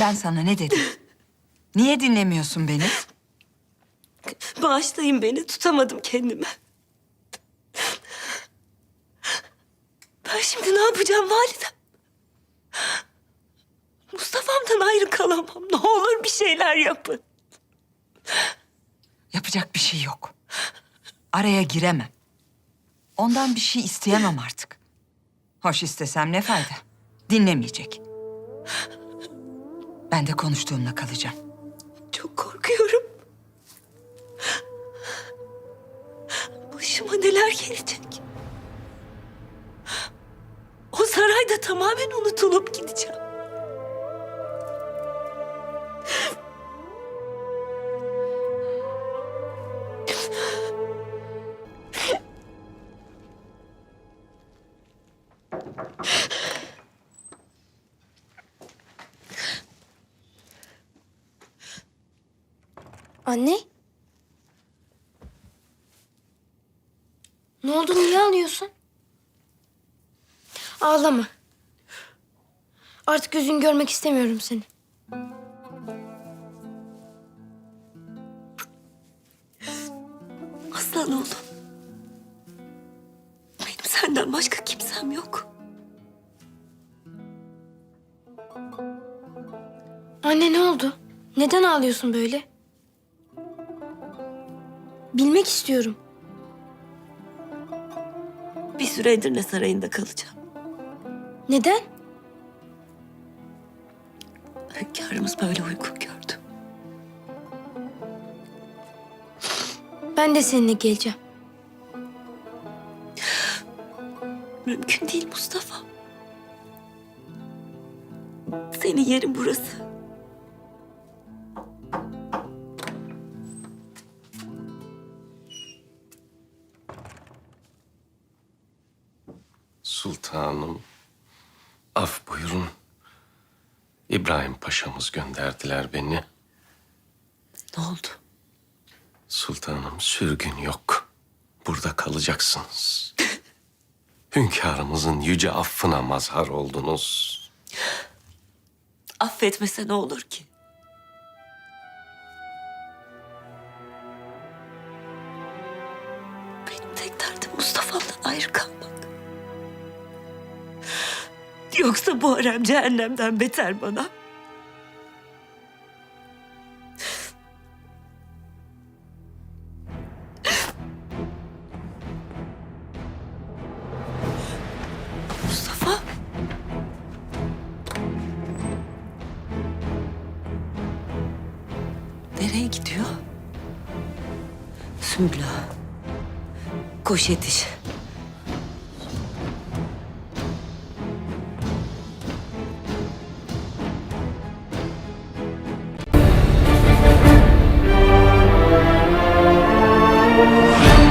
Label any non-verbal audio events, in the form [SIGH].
Ben sana ne dedim? Niye dinlemiyorsun beni? Bağışlayın beni, tutamadım kendimi. Ben şimdi ne yapacağım validem? Mustafa'mdan ayrı kalamam. Ne olur bir şeyler yapın. Yapacak bir şey yok. Araya giremem. Ondan bir şey isteyemem artık. Hoş istesem ne fayda? Dinlemeyecek. Ben de konuştuğumla kalacağım. Çok korkuyorum. Başıma neler gelecek? O sarayda tamamen unutulup gideceğim. Anne? Ne oldu niye ağlıyorsun? Ağlama. Artık yüzün görmek istemiyorum seni. Aslan oğlum. Benim senden başka kimsem yok. Anne ne oldu? Neden ağlıyorsun böyle? Bilmek istiyorum. Bir süre Edirne Sarayı'nda kalacağım. Neden? Hünkârımız böyle uygun gördü. Ben de seninle geleceğim. Mümkün değil Mustafa. Senin yerin burası. Sultanım, af buyurun. İbrahim Paşa'mız gönderdiler beni. Ne oldu? Sultanım sürgün yok. Burada kalacaksınız. [LAUGHS] Hünkârımızın yüce affına mazhar oldunuz. Affetmese ne olur ki? Benim tek derdim Mustafa'mdan ayrı kalmak. Yoksa bu harem cehennemden beter bana. Mustafa. Nereye gidiyor? Sümbül. Koş yetiş. Yeah.